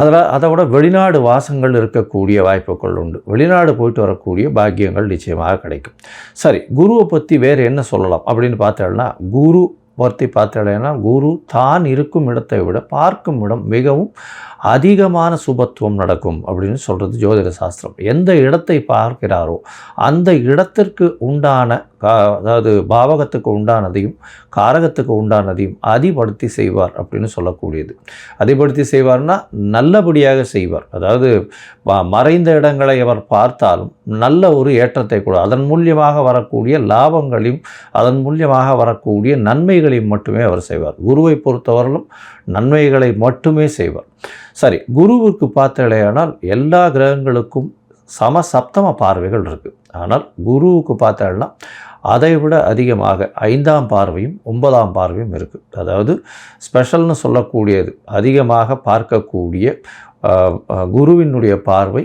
அதில் அதை விட வெளிநாடு வாசங்கள் இருக்கக்கூடிய வாய்ப்புகள் உண்டு. வெளிநாடு போயிட்டு வரக்கூடிய பாக்கியங்கள் நிச்சயமாக கிடைக்கும். சரி குருவை பற்றி வேறு என்ன சொல்லலாம்? அப்படின்னு பார்த்தோம்னா குரு பற்றி பார்த்தோம்னா குரு தான் இருக்கும் இடத்தை விட பார்க்கும் இடம் மிகவும் அதிகமான சுபத்துவம் நடக்கும் அப்படின்னு சொல்கிறது ஜோதிட சாஸ்திரம். எந்த இடத்தை பார்க்கிறாரோ அந்த இடத்திற்கு உண்டான கா அதாவது பாவகத்துக்கு உண்டானதையும் காரகத்துக்கு உண்டானதையும் அதிபடுத்தி செய்வார் அப்படின்னு சொல்லக்கூடியது. அதிபடுத்தி செய்வார்னா நல்லபடியாக செய்வார். அதாவது மறைந்த இடங்களை அவர் பார்த்தாலும் நல்ல ஒரு ஏற்றத்தை கூட அதன் மூலியமாக வரக்கூடிய லாபங்களையும் அதன் மூலியமாக வரக்கூடிய நன்மைகளையும் மட்டுமே அவர் செய்வார். குருவை பொறுத்தவரையிலும் நன்மைகளை மட்டுமே செய்வார். சரி குருவுக்கு பார்த்தடையானால் எல்லா கிரகங்களுக்கும் சம சப்தம பார்வைகள் இருக்குது ஆனால் குருவுக்கு பார்த்தோம்னா அதை விட அதிகமாக ஐந்தாம் பார்வையும் ஒன்பதாம் பார்வையும் இருக்குது அதாவது ஸ்பெஷல்னு சொல்லக்கூடியது அதிகமாக பார்க்கக்கூடிய குருவினுடைய பார்வை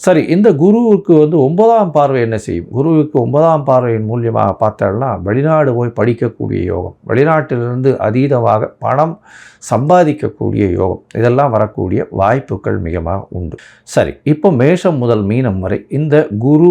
சரி இந்த குருவுக்கு வந்து ஒன்பதாம் பார்வை என்ன செய்யும்? குருவுக்கு ஒன்பதாம் பார்வையின் மூலியமாக பார்த்தோம்னா வெளிநாடு போய் படிக்கக்கூடிய யோகம் வெளிநாட்டிலிருந்து அதீதமாக பணம் சம்பாதிக்கக்கூடிய யோகம் இதெல்லாம் வரக்கூடிய வாய்ப்புகள் மிகமாக உண்டு. சரி இப்போ மேஷம் முதல் மீனம் வரை இந்த குரு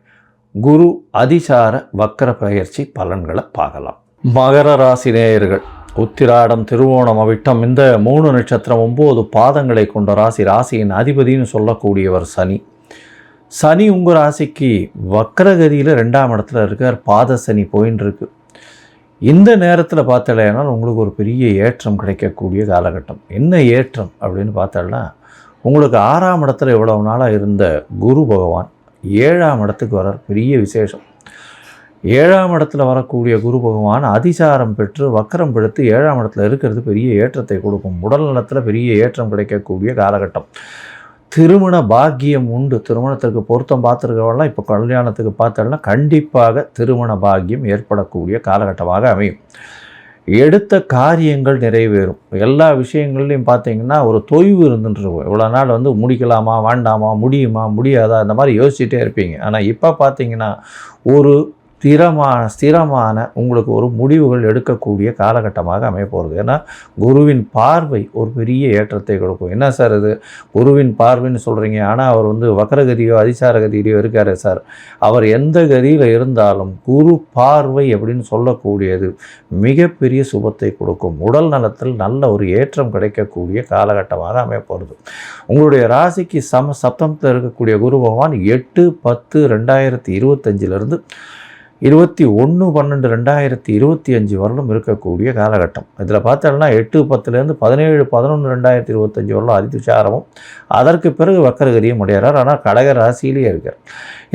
குரு அதிசார வக்கர பயிற்சி பலன்களை பார்க்கலாம். மகர ராசி நேயர்கள் உத்திராடம் திருவோணம் அவிட்டம் இந்த மூணு நட்சத்திரம் ஒம்பது பாதங்களை கொண்ட ராசி ராசியின் அதிபதினு சொல்லக்கூடியவர் சனி. சனி உங்கள் ராசிக்கு வக்கரகதியில் ரெண்டாம் இடத்துல இருக்கார் பாத சனி போயின்னு இருக்கு. இந்த நேரத்தில் பார்த்தாலேனால் உங்களுக்கு ஒரு பெரிய ஏற்றம் கிடைக்கக்கூடிய காலகட்டம். என்ன ஏற்றம் அப்படின்னு பார்த்தாலாம் உங்களுக்கு ஆறாம் இடத்துல இவ்வளவு நாளாக இருந்த குரு பகவான் ஏழாம் இடத்துக்கு வர பெரிய விசேஷம். ஏழாம் இடத்துல வரக்கூடிய குரு பகவான் அதிசாரம் பெற்று வக்கரம் பிடித்து ஏழாம் இடத்துல இருக்கிறது பெரிய ஏற்றத்தை கொடுக்கும். உடல் நலத்தில் பெரிய ஏற்றம் கிடைக்கக்கூடிய காலகட்டம். திருமண பாக்கியம் உண்டு. திருமணத்திற்கு பொருத்தம் பார்த்துருக்கவெல்லாம் இப்போ கல்யாணத்துக்கு பார்த்தோம்னா கண்டிப்பாக திருமண பாக்கியம் ஏற்படக்கூடிய காலகட்டமாக அமையும். எடுத்த காரியங்கள் நிறைவேறும். எல்லா விஷயங்கள்லையும் பார்த்தீங்கன்னா ஒரு தொய்வு இருந்துட்டுருக்கும் இவ்வளோ நாள் வந்து முடிக்கலாமா வேண்டாமா முடியுமா முடியாதா இந்த மாதிரி யோசிச்சுட்டே இருப்பீங்க. ஆனால் இப்போ பார்த்தீங்கன்னா ஒரு ஸ்திரமான ஸ்திரமான உங்களுக்கு ஒரு முடிவுகள் எடுக்கக்கூடிய காலகட்டமாக அமையப்போகிறது ஏன்னா குருவின் பார்வை ஒரு பெரிய ஏற்றத்தை கொடுக்கும். என்ன சார் இது? குருவின் பார்வைன்னு சொல்கிறீங்க ஆனால் அவர் வந்து வக்கரகதியோ அதிசார கதியிலையோ இருக்கார் சார். அவர் எந்த கதியில் இருந்தாலும் குரு பார்வை அப்படின்னு சொல்லக்கூடியது மிகப்பெரிய சுபத்தை கொடுக்கும். உடல் நலத்தில் நல்ல ஒரு ஏற்றம் கிடைக்கக்கூடிய காலகட்டமாக அமையப்போகிறது உங்களுடைய ராசிக்கு சம சப்தமத்தில் இருக்கக்கூடிய குரு பகவான் எட்டு பத்து ரெண்டாயிரத்தி இருபத்தஞ்சிலிருந்து இருபத்தி ஒன்று பன்னெண்டு ரெண்டாயிரத்தி இருபத்தி அஞ்சு வருடம் இருக்கக்கூடிய காலகட்டம். இதில் பார்த்தோம்னா எட்டு பத்துலேருந்து பதினேழு பதினொன்று ரெண்டாயிரத்தி இருபத்தஞ்சி வருடம் அதிதுச்சாரமும் அதற்கு பிறகு வக்கரகிரியும் அடைகிறார் ஆனால் கடக ராசியிலேயே இருக்கார்.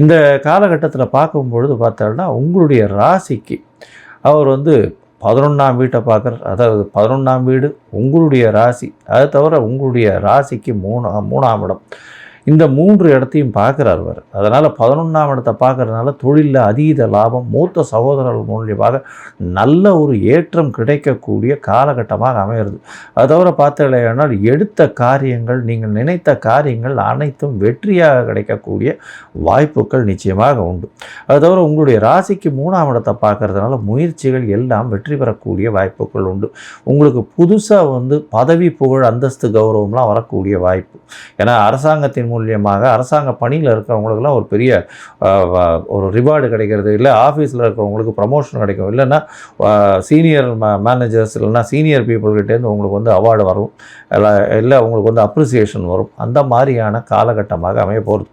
இந்த காலகட்டத்தில் பார்க்கும்பொழுது பார்த்தோம்னா உங்களுடைய ராசிக்கு அவர் வந்து பதினொன்றாம் வீட்டை பார்க்குற அதாவது பதினொன்றாம் வீடு உங்களுடைய ராசி. அதை தவிர உங்களுடைய ராசிக்கு மூணா மூணாம் இடம். இந்த மூன்று இடத்தையும் பார்க்குறார் அவர் அதனால் பதினொன்றாம் இடத்தை பார்க்குறதுனால தொழிலில் அதீத லாபம் மூத்த சகோதரர்கள் மூலியமாக நல்ல ஒரு ஏற்றம் கிடைக்கக்கூடிய காலகட்டமாக அமைகிறது அது தவிர பார்த்தீங்கன்னா எடுத்த காரியங்கள் நீங்கள் நினைத்த காரியங்கள் அனைத்தும் வெற்றியாக கிடைக்கக்கூடிய வாய்ப்புகள் நிச்சயமாக உண்டு. அது தவிர உங்களுடைய ராசிக்கு மூணாம் இடத்தை பார்க்கறதுனால முயற்சிகள் எல்லாம் வெற்றி பெறக்கூடிய வாய்ப்புகள் உண்டு. உங்களுக்கு புதுசாக வந்து பதவி புகழ் அந்தஸ்து கௌரவம்லாம் வரக்கூடிய வாய்ப்பு. ஏன்னா அரசாங்கத்தின் மூலியமாக அரசாங்க பணியில் இருக்கிறவங்களுக்குலாம் ஒரு பெரிய ஒரு ரிவார்டு கிடைக்கிறது. இல்லை ஆஃபீஸில் இருக்கிறவங்களுக்கு ப்ரமோஷன் கிடைக்கும். இல்லைன்னா சீனியர் மேனேஜர்ஸ் இல்லைன்னா சீனியர் பீப்புள்கிட்டேருந்து உங்களுக்கு வந்து அவார்டு வரும். இல்லை இல்லை உங்களுக்கு வந்து அப்ரிசியேஷன் வரும். அந்த மாதிரியான காலகட்டமாக அமைய போகிறது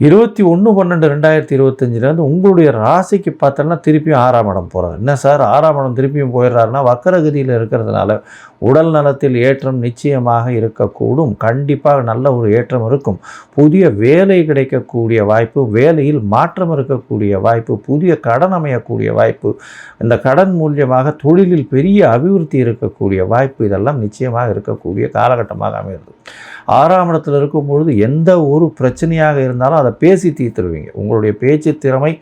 இருபத்தி ஒன்று பன்னெண்டு ரெண்டாயிரத்தி இருபத்தஞ்சிலேருந்து உங்களுடைய ராசிக்கு பார்த்தோன்னா திருப்பியும் ஆறாம் இடம் போகிறார் என்ன சார்? ஆறாம் இடம் திருப்பியும் போயிடுறாருன்னா வக்கரகதியில் இருக்கிறதுனால உடல் நலத்தில் ஏற்றம் நிச்சயமாக இருக்கக்கூடும். கண்டிப்பாக நல்ல ஒரு ஏற்றம் இருக்கும். புதிய வேலை கிடைக்கக்கூடிய வாய்ப்பு வேலையில் மாற்றம் இருக்கக்கூடிய வாய்ப்பு புதிய கடன் அமையக்கூடிய வாய்ப்பு இந்த கடன் மூலியமாக தொழிலில் பெரிய அபிவிருத்தி இருக்கக்கூடிய வாய்ப்பு இதெல்லாம் நிச்சயமாக இருக்கக்கூடிய காலகட்டமாக அமைகிறது. ஆறாம் இடத்தில் இருக்கும் பொழுது எந்த ஒரு பிரச்சனையாக இருந்தாலும் அதை பேசி தீர்த்துருவீங்க. உங்களுடைய பேச்சு திறமை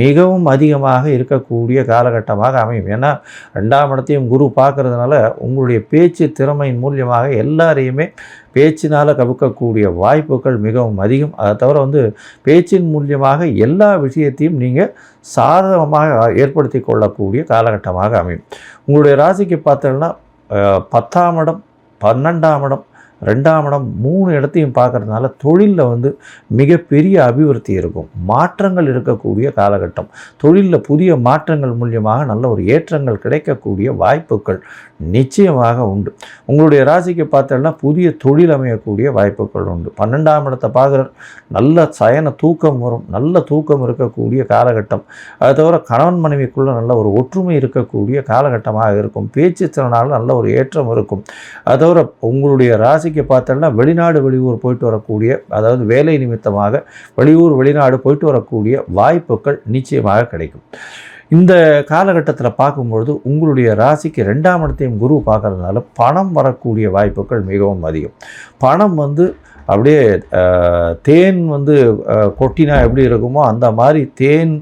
மிகவும் அதிகமாக இருக்கக்கூடிய காலகட்டமாக அமையும். ஏன்னா ரெண்டாம் இடத்தையும் குரு பார்க்குறதுனால உங்களுடைய பேச்சு திறமையின் மூலியமாக எல்லாரையுமே பேச்சினால் கவுக்கக்கூடிய வாய்ப்புகள் மிகவும் அதிகம். அதை தவிர வந்து பேச்சின் மூலியமாக எல்லா விஷயத்தையும் நீங்கள் சாதகமாக ஏற்படுத்தி கொள்ளக்கூடிய காலகட்டமாக அமையும். உங்களுடைய ராசிக்கு பார்த்தோம்னா பத்தாம் இடம் பன்னெண்டாம் இடம் ரெண்டாம் இடம் மூணு இடத்தையும் பார்க்குறதுனால தொழிலில் வந்து மிகப்பெரிய அபிவிருத்தி இருக்கும். மாற்றங்கள் இருக்கக்கூடிய காலகட்டம். தொழிலில் புதிய மாற்றங்கள் மூலியமாக நல்ல ஒரு ஏற்றங்கள் கிடைக்கக்கூடிய வாய்ப்புகள் நிச்சயமாக உண்டு. உங்களுடைய ராசிக்கு பார்த்தோம்னா புதிய தொழில் அமையக்கூடிய வாய்ப்புகள் உண்டு. பன்னெண்டாம் இடத்தை பார்க்குற நல்ல சயன தூக்கம் வரும். நல்ல தூக்கம் இருக்கக்கூடிய காலகட்டம். அதை தவிர கணவன் மனைவிக்குள்ளே நல்ல ஒரு ஒற்றுமை இருக்கக்கூடிய காலகட்டமாக இருக்கும். பேச்சு திறனால் நல்ல ஒரு ஏற்றம் இருக்கும். அதை தவிர உங்களுடைய ராசி ராசிக்கு பார்த்தோம்னா வெளிநாடு வெளியூர் போயிட்டு வரக்கூடிய அதாவது வேலை நிமித்தமாக வெளியூர் வெளிநாடு போயிட்டு வரக்கூடிய வாய்ப்புகள் நிச்சயமாக கிடைக்கும். இந்த காலகட்டத்தில் பார்க்கும்பொழுது உங்களுடைய ராசிக்கு ரெண்டாம் இடத்தையும் குரு பார்க்கறதுனால பணம் வரக்கூடிய வாய்ப்புகள் மிகவும் அதிகம். பணம் வந்து அப்படியே தேன் வந்து கொட்டினா எப்படி இருக்குமோ அந்த மாதிரி தேன்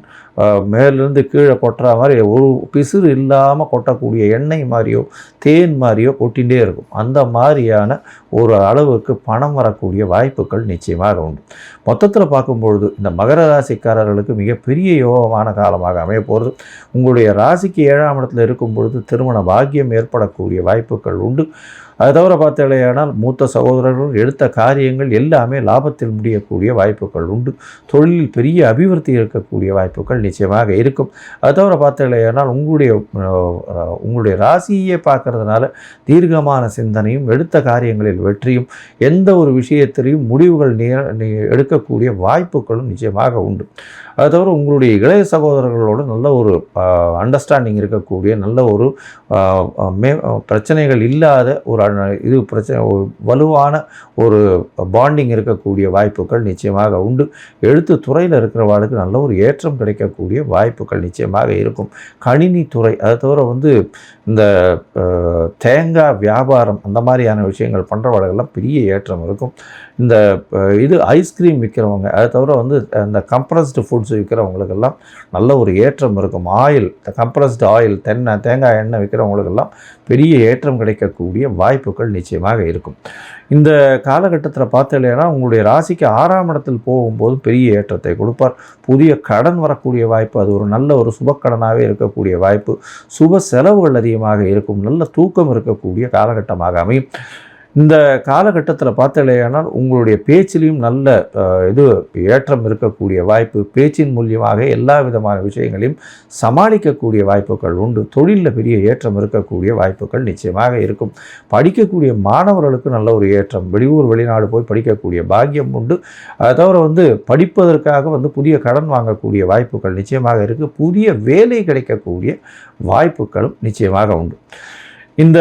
மேலிருந்து கீழே கொட்டுற மாதிரி ஒரு பிசுறு இல்லாமல் கொட்டக்கூடிய எண்ணெய் மாதிரியோ தேன் மாதிரியோ கொட்டிகிட்டே இருக்கும். அந்த மாதிரியான ஒரு அளவுக்கு பணம் வரக்கூடிய வாய்ப்புகள் நிச்சயமாக உண்டு. மொத்தத்தில் பார்க்கும்பொழுது இந்த மகர ராசிக்காரர்களுக்கு மிகப்பெரிய யோகமான காலமாக அமைய போகிறது உங்களுடைய ராசிக்கு ஏழாம் இடத்துல இருக்கும் பொழுது திருமண பாக்கியம் ஏற்படக்கூடிய வாய்ப்புகள் உண்டு. அது தவிர பார்த்தாலேயானால் மூத்த சகோதரர்கள் எடுத்த காரியங்கள் எல்லாமே லாபத்தில் முடியக்கூடிய வாய்ப்புகள் உண்டு. தொழிலில் பெரிய அபிவிருத்தி இருக்கக்கூடிய வாய்ப்புகள் நிச்சயமாக இருக்கும். அது தவிர பார்த்தாலேயானால் உங்களுடைய உங்களுடைய ராசியை பார்க்கறதுனால தீர்க்கமான சிந்தனையும் எடுத்த காரியங்களில் வெற்றியும் எந்த ஒரு விஷயத்திலையும் முடிவுகள் நே- எடுக்கக்கூடிய வாய்ப்புகளும் நிச்சயமாக உண்டு. அது தவிர உங்களுடைய இளைய சகோதரர்களோட நல்ல ஒரு அண்டர்ஸ்டாண்டிங் இருக்கக்கூடிய நல்ல ஒரு மே பிரச்சனைகள் இல்லாத ஒரு இது பிரச்சனை வலுவான ஒரு பாண்டிங் இருக்கக்கூடிய வாய்ப்புகள் நிச்சயமாக உண்டு. எழுத்து துறையில் இருக்கிறவாளுக்கு நல்ல ஒரு ஏற்றம் கிடைக்கக்கூடிய வாய்ப்புகள் நிச்சயமாக இருக்கும். கணினி துறை அதை தவிர வந்து இந்த தேங்காய் வியாபாரம் அந்த மாதிரியான விஷயங்கள் பண்ணுறவாளுக்கெல்லாம் பெரிய ஏற்றம் இருக்கும். இந்த இது ஐஸ்கிரீம் விற்கிறவங்க அதை தவிர வந்து இந்த கம்ப்ரஸ்டு ஃபுட்ஸ் விற்கிறவங்களுக்கெல்லாம் நல்ல ஒரு ஏற்றம் இருக்கும். ஆயில் கம்ப்ரஸ்டு ஆயில் தென்னை தேங்காய் எண்ணெய் விற்கிறவங்களுக்கெல்லாம் பெரிய ஏற்றம் கிடைக்கக்கூடிய வாய்ப்புகள் நிச்சயமாக இருக்கும். இந்த காலகட்டத்தில் பார்த்தீங்கன்னா உங்களுடைய ராசிக்கு ஆறாம் இடத்தில் போகும்போது பெரிய ஏற்றத்தை கொடுப்பார். புதிய கடன் வரக்கூடிய வாய்ப்பு அது ஒரு நல்ல ஒரு சுபக்கடனாகவே இருக்கக்கூடிய வாய்ப்பு. சுப செலவுகள் அதிகமாக இருக்கும். நல்ல தூக்கம் இருக்கக்கூடிய காலகட்டமாக அமையும். இந்த காலகட்டத்தில் பார்த்தாலேயானால் உங்களுடைய பேச்சிலையும் நல்ல இது ஏற்றம் இருக்கக்கூடிய வாய்ப்பு பேச்சின் மூலியமாக எல்லா விதமான விஷயங்களையும் சமாளிக்கக்கூடிய வாய்ப்புகள் உண்டு. தொழிலில் பெரிய ஏற்றம் இருக்கக்கூடிய வாய்ப்புகள் நிச்சயமாக இருக்கும். படிக்கக்கூடிய மாணவர்களுக்கு நல்ல ஒரு ஏற்றம் வெளியூர் வெளிநாடு போய் படிக்கக்கூடிய பாக்கியம் உண்டு. அதை தவிர வந்து படிப்பதற்காக வந்து புதிய கடன் வாங்கக்கூடிய வாய்ப்புகள் நிச்சயமாக இருக்குது புதிய வேலை கிடைக்கக்கூடிய வாய்ப்புகளும் நிச்சயமாக உண்டு. இந்த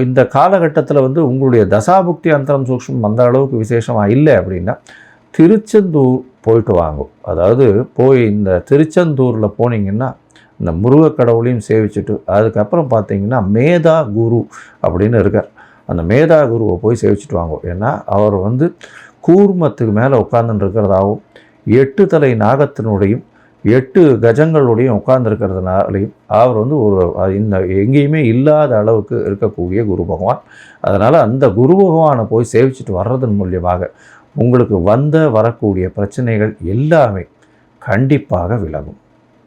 இந்த காலகட்டத்தில் வந்து உங்களுடைய தசாபுக்தி அந்தரம் சூக்ஷ்மம் அந்த அளவுக்கு விசேஷமாக இல்லை அப்படின்னா திருச்செந்தூர் போயிட்டு வாங்க. அதாவது போய் இந்த திருச்செந்தூரில் போனீங்கன்னா இந்த முருகக் கடவுளையும் சேவிச்சுட்டு அதுக்கப்புறம் பார்த்தீங்கன்னா மேதா குரு அப்படின்னு இருக்கார். அந்த மேதா குருவை போய் சேவிச்சுட்டு வாங்க. ஏன்னா அவர் வந்து கூர்மத்துக்கு மேலே உட்கார்ந்துட்டு இருக்கிறதாகவும் எட்டு தலை நாகத்தினுடையும் எட்டு கஜங்களுடையும் உட்கார்ந்துருக்கிறதுனாலையும் அவர் வந்து ஒரு இந்த எங்கேயுமே இல்லாத அளவுக்கு இருக்கக்கூடிய குரு பகவான். அதனால் அந்த குரு பகவானை போய் சேவிச்சுட்டு வர்றதன் மூலியமாக உங்களுக்கு வந்த வரக்கூடிய பிரச்சனைகள் எல்லாமே கண்டிப்பாக விலகும்.